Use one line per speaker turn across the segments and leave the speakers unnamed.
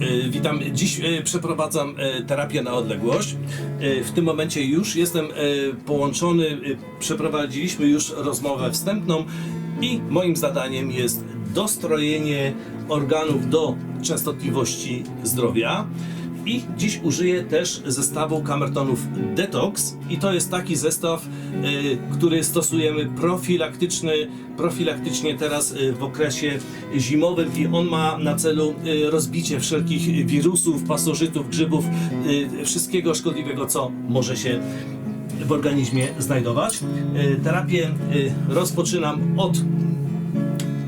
E, Witam. Dziś e, przeprowadzam e, terapię na odległość. W tym momencie już jestem połączony. Przeprowadziliśmy już rozmowę wstępną i moim zadaniem jest dostrojenie organów do częstotliwości zdrowia. I dziś użyję też zestawu kamertonów Detox i to jest taki zestaw, y, który stosujemy profilaktyczny, profilaktycznie teraz y, w okresie zimowym i on ma na celu y, rozbicie wszelkich wirusów, pasożytów, grzybów, wszystkiego szkodliwego, co może się w organizmie znajdować. Terapię rozpoczynam od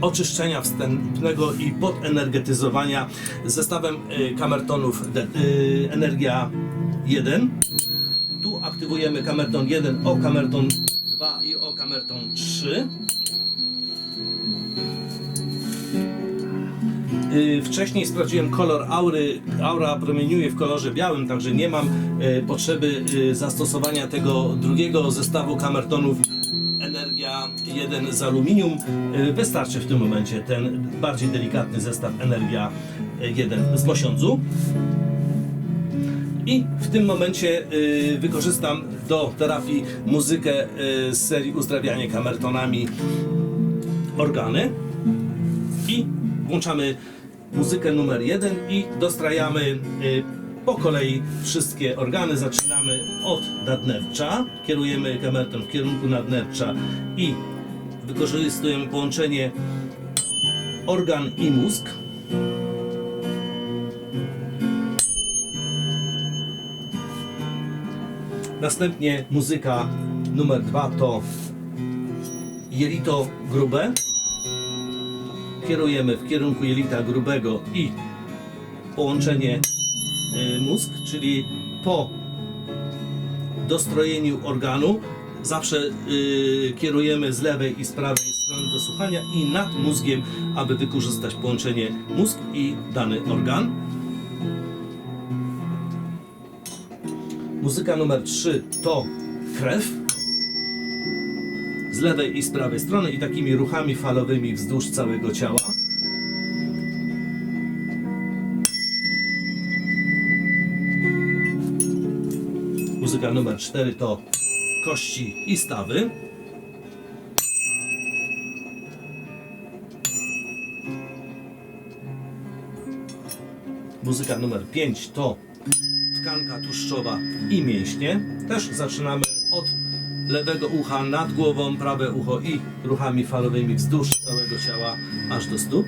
oczyszczenia wstępnego i podenergetyzowania zestawem y, kamertonów y, Energia 1. Tu aktywujemy kamerton 1 o kamerton 2 i o kamerton 3. Y, Wcześniej sprawdziłem kolor aury. Aura promieniuje w kolorze białym, także nie mam potrzeby zastosowania tego drugiego zestawu kamertonów 1 z aluminium. Y, Wystarczy w tym momencie ten bardziej delikatny zestaw Energia 1 z mosiądzu. I w tym momencie y, wykorzystam do terapii muzykę z serii Uzdrawianie kamertonami organy i włączamy muzykę numer jeden i dostrajamy po kolei wszystkie organy. Zaczynamy od nadnercza, kierujemy kamerton w kierunku nadnercza i wykorzystujemy połączenie organ i mózg. Następnie muzyka numer dwa to jelito grube kierujemy w kierunku jelita grubego i połączenie mózg, czyli po dostrojeniu organu zawsze y, kierujemy z lewej i z prawej strony do słuchania i nad mózgiem, aby wykorzystać połączenie mózg i dany organ. Muzyka numer 3 to krew z lewej i z prawej strony i takimi ruchami falowymi wzdłuż całego ciała. Muzyka numer 4 to kości i stawy. Muzyka numer 5 to tkanka tłuszczowa i mięśnie. Też zaczynamy od lewego ucha nad głową, prawe ucho i ruchami falowymi wzdłuż całego ciała aż do stóp.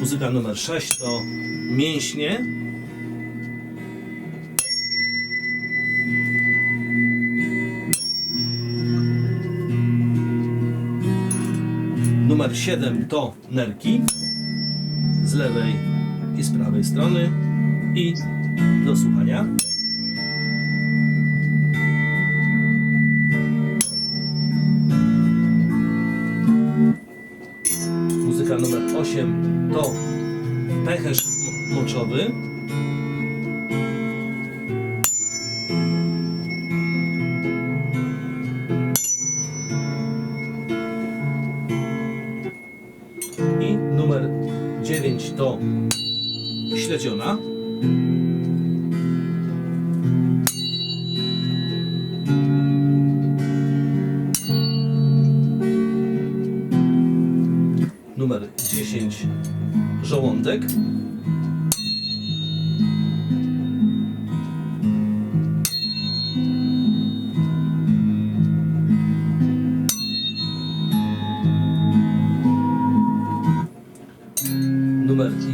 Muzyka numer 6 to mięśnie. Numer 7 to nerki z lewej i z prawej strony i do słuchania. Muzyka numer 8 to pęcherz mo- moczowy. 9 to śledziona. Numer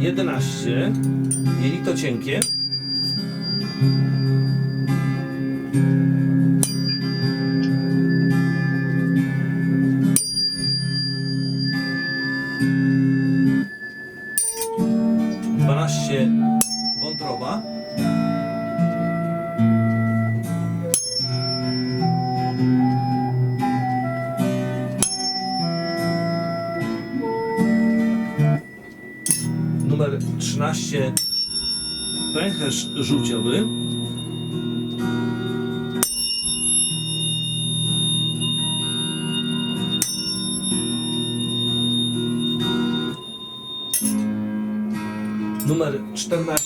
11 jelito cienkie. Numer 13 pęcherz żółciowy. numer 14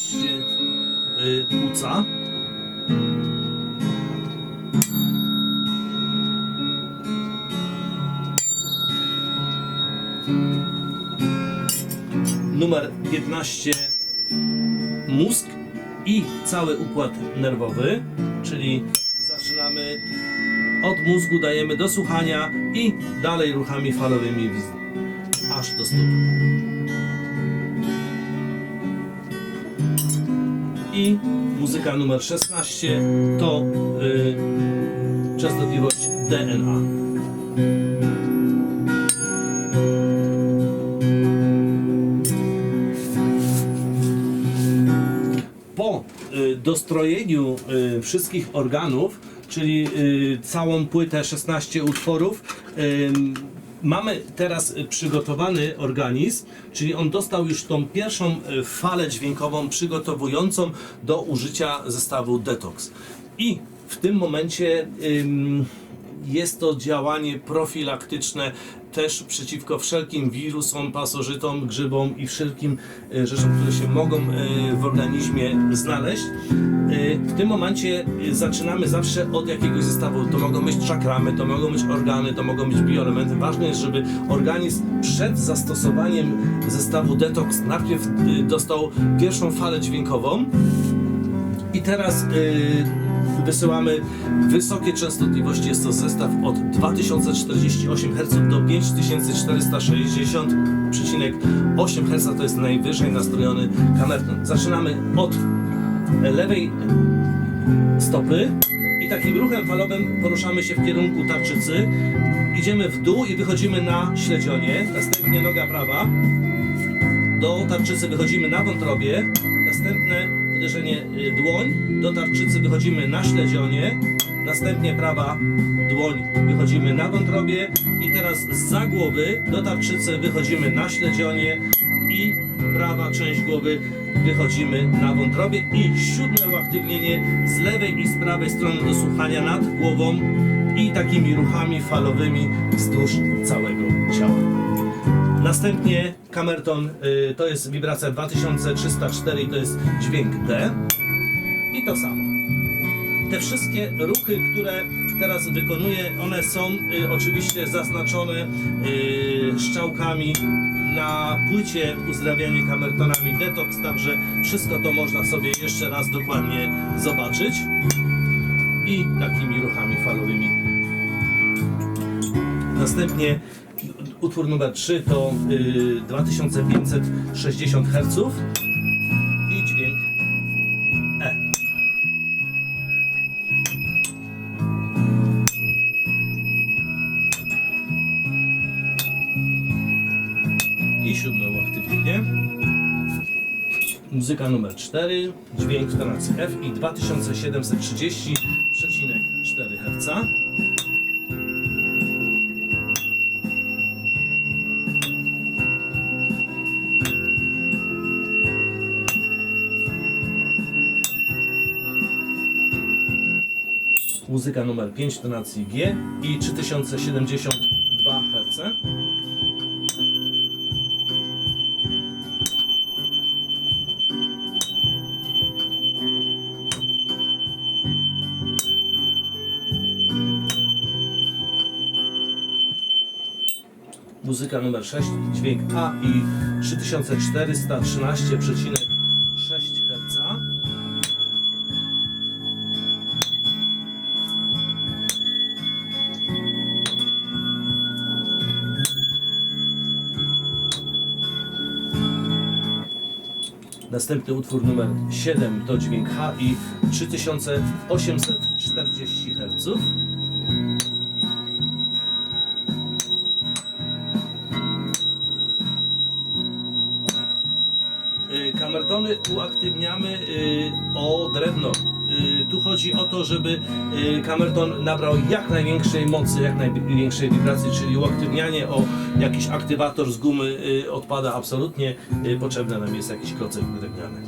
Numer 15 mózg i cały układ nerwowy, czyli zaczynamy od mózgu, dajemy do słuchania i dalej ruchami falowymi aż do stóp. I muzyka numer 16 to y, częstotliwość DNA. Dostrojeniu y, wszystkich organów, czyli y, całą płytę 16 utworów, mamy teraz przygotowany organizm, czyli on dostał już tą pierwszą y, falę dźwiękową przygotowującą do użycia zestawu Detox. I w tym momencie jest to działanie profilaktyczne też przeciwko wszelkim wirusom, pasożytom, grzybom i wszelkim e, rzeczom, które się mogą e, w organizmie znaleźć. E, W tym momencie zaczynamy zawsze od jakiegoś zestawu. To mogą być czakramy, to mogą być organy, to mogą być bioelementy. Ważne jest, żeby organizm przed zastosowaniem zestawu detox najpierw dostał pierwszą falę dźwiękową, i teraz wysyłamy wysokie częstotliwości. Jest to zestaw od 2048 Hz do 5460,8 Hz. To jest najwyżej nastrojony kamerton. Zaczynamy od lewej stopy i takim ruchem falowym poruszamy się w kierunku tarczycy. Idziemy w dół i wychodzimy na śledzionie. Następnie noga prawa do tarczycy wychodzimy na wątrobie, następne uderzenie y, dłoń, do tarczycy wychodzimy na śledzionie, następnie prawa dłoń. Wychodzimy na wątrobie. I teraz za głowy do tarczycy wychodzimy na śledzionie. I prawa część głowy wychodzimy na wątrobie. I siódme uaktywnienie z lewej i z prawej strony do słuchania nad głową i takimi ruchami falowymi wzdłuż całego ciała. Następnie kamerton y, to jest wibracja 2304 i to jest dźwięk D. I to samo. Te wszystkie ruchy, które teraz wykonuję, one są y, oczywiście zaznaczone y, strzałkami na płycie uzdrawianie kamertonami Detox, także wszystko to można sobie jeszcze raz dokładnie zobaczyć. I takimi ruchami falowymi Następnie utwór numer 3 to y, 2560 Hz i dźwięk E. I siódme uaktywnienie. Muzyka numer 4, dźwięk w tonacji F i 2730,4 muzyka numer 5 tonacji G i 3072 Hz. Muzyka numer 6, dźwięk A i 3413,6 Następny utwór numer 7 to dźwięk H i 3840 Hz. Kamertony uaktywniamy y, o drewno. Y, Tu chodzi o to, żeby y, kamerton nabrał jak największej mocy, jak największej wibracji, czyli uaktywnianie o jakiś aktywator z gumy y, odpada absolutnie. Y, Potrzebny nam jest jakiś klocek drewniany.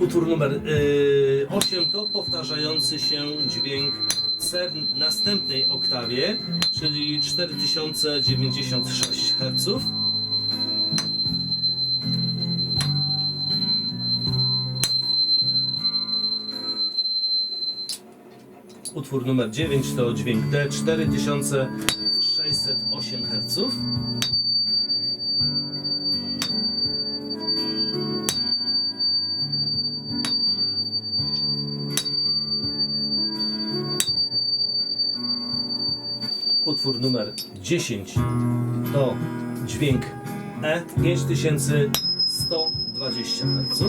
Utwór numer y, 8 to powtarzający się dźwięk C w następnej oktawie, czyli 4096 Hz. Utwór numer 9 to dźwięk D 4608 Hz. Utwór numer 10 to dźwięk E 5120 Hz.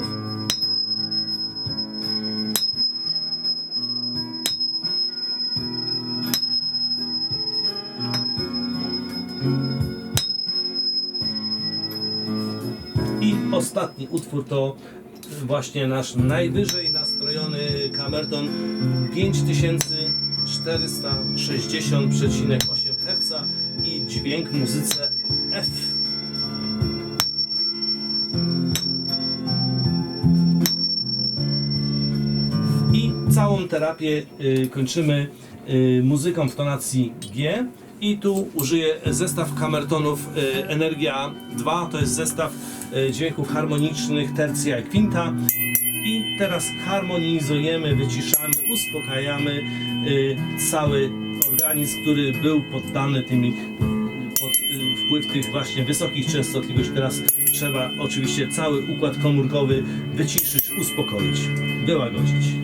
Ostatni utwór to właśnie nasz najwyżej nastrojony kamerton 5460,8 Hz i dźwięk w muzyce F. I całą terapię y, kończymy y, muzyką w tonacji G. I tu użyję zestaw kamertonów y, Energia 2. To jest zestaw y, dźwięków harmonicznych tercja i kwinta. I teraz harmonizujemy, wyciszamy, uspokajamy y, cały organizm, który był poddany tymi pod wpływ tych właśnie wysokich częstotliwości. Teraz trzeba oczywiście cały układ komórkowy wyciszyć, uspokoić, wyłagodzić.